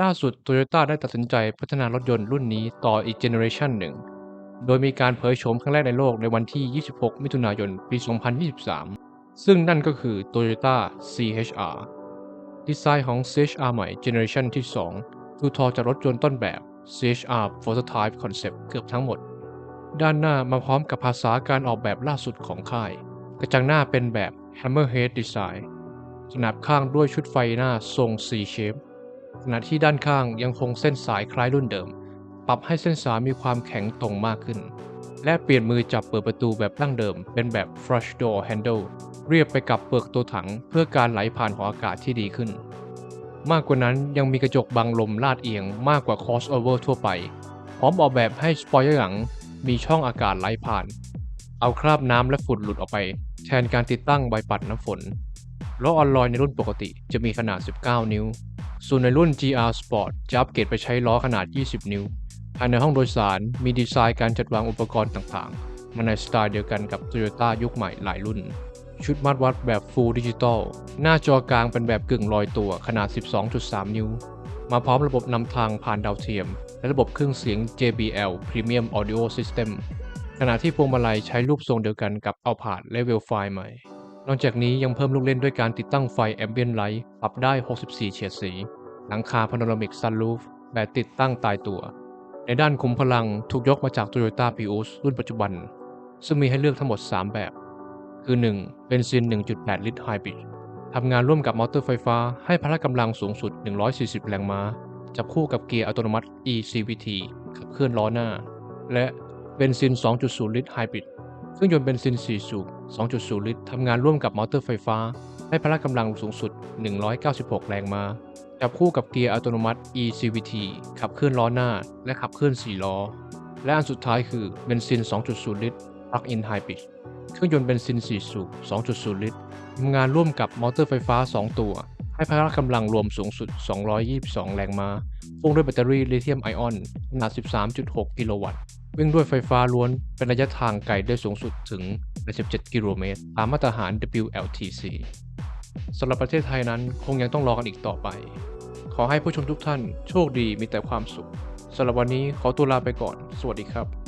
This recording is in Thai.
ล่าสุด Toyota ได้ตัดสินใจพัฒนารถยนต์รุ่นนี้ต่ออีกเจเนอเรชันหนึ่ง โดยมีการเผยโฉมครั้งแรกในโลกในวันที่ 26 มิถุนายน ปี 2023 ซึ่งนั่นก็คือ Toyota CHR ดีไซน์ของ CHR ใหม่เจเนอเรชันที่ 2 คือทอจากรถยนต์ต้นแบบ CHR Prototype Concept เกือบทั้งหมด ด้านหน้ามาพร้อมกับภาษาการออกแบบล่าสุดของค่าย กระจังหน้าเป็นแบบ Hammerhead Design สนับข้างด้วยชุดไฟหน้าทรง C shape ขณะที่ด้านข้างยังคงเส้นสายคล้ายรุ่นเดิม ปรับให้เส้นสายมีความแข็งตรงมากขึ้น และเปลี่ยนมือจับเปิดประตูแบบดั้งเดิม เป็นแบบ flush door handle เรียบไปกับเปลือกตัวถังเพื่อการไหลผ่านของอากาศที่ดีขึ้น มากกว่านั้นยังมีกระจกบังลมลาดเอียงมากกว่า crossover ทั่วไป พร้อมออกแบบให้สปอยล์หลังมีช่องอากาศไหลผ่าน เอาคราบน้ำและฝุ่นหลุดออกไป แทนการติดตั้งใบปัดน้ำฝนล้อออนลอยในรุ่นปกติจะมีขนาด 19 นิ้ว ส่วนในรุ่น GR Sport จะอัปเกรดไปใช้ล้อขนาด 20 นิ้ว ภายในห้องโดยสารมีดีไซน์การจัดวางอุปกรณ์ต่างๆ มาในสไตล์เดียวกันกับ Toyota ยุคใหม่หลายรุ่น ชุดมัดวัดแบบ Full Digital หน้าจอกลางเป็นแบบกึ่งลอยตัวขนาด 12.3 นิ้ว มาพร้อมระบบนำทางผ่านดาวเทียม และระบบเครื่องเสียง JBL Premium Audio System ขณะที่พวงมาลัยใช้รูปทรงเดียวกันกับเอาผาดและเวลไฟใหม่ นอกจากนี้ยังเพิ่มลูกเล่นด้วยการติดตั้งไฟ Ambient Light ปรับได้ 64 เฉดสี หลังคา Panoramic Sunroof แบบติดตั้งตายตัว ในด้านคุมพลังถูกยกมาจาก Toyota Prius รุ่นปัจจุบัน ซึ่งมีให้เลือกทั้งหมด 3 แบบ คือ 1. เบนซิน 1.8 ลิตรไฮบริดทำงานร่วมกับมอเตอร์ไฟฟ้าให้พละกำลังสูงสุด 140 แรงม้า จับคู่กับเกียร์อัตโนมัติ eCVT ขับเคลื่อนล้อหน้า และเบนซิน 2.0 ลิตรไฮบริด รื่องยนต์เบนซิน 4 สูบ 2.0 ลิตร ทำงานร่วมกับมอเตอร์ไฟฟ้า ให้พละกำลังสูงสุด 196 แรงม้า จับคู่กับเกียร์อัตโนมัติ eCVT ขับเคลื่อนล้อหน้า และขับเคลื่อน 4 ล้อ และอันสุดท้ายคือเบนซิน 2.0 ลิตร Plug-in Hybrid เครื่องยนต์เบนซิน 4 สูบ 2.0 ลิตร ทำงานร่วมกับมอเตอร์ไฟฟ้า 2 ตัว ให้พละกำลังรวมสูงสุด 222 แรงม้าพ่วงด้วยแบตเตอรี่ลิเธียมไอออนขนาด 13.6 กิโลวัตต์ วิ่งด้วยไฟฟ้าล้วนเป็นระยะทางไกลได้สูงสุดถึง 87 กิโลเมตร ตามมาตรฐาน WLTC สำหรับประเทศไทยนั้นคงยังต้องรอกันอีกต่อไป ขอให้ผู้ชมทุกท่านโชคดีมีแต่ความสุขสำหรับวันนี้ขอตัวลาไปก่อน สวัสดีครับ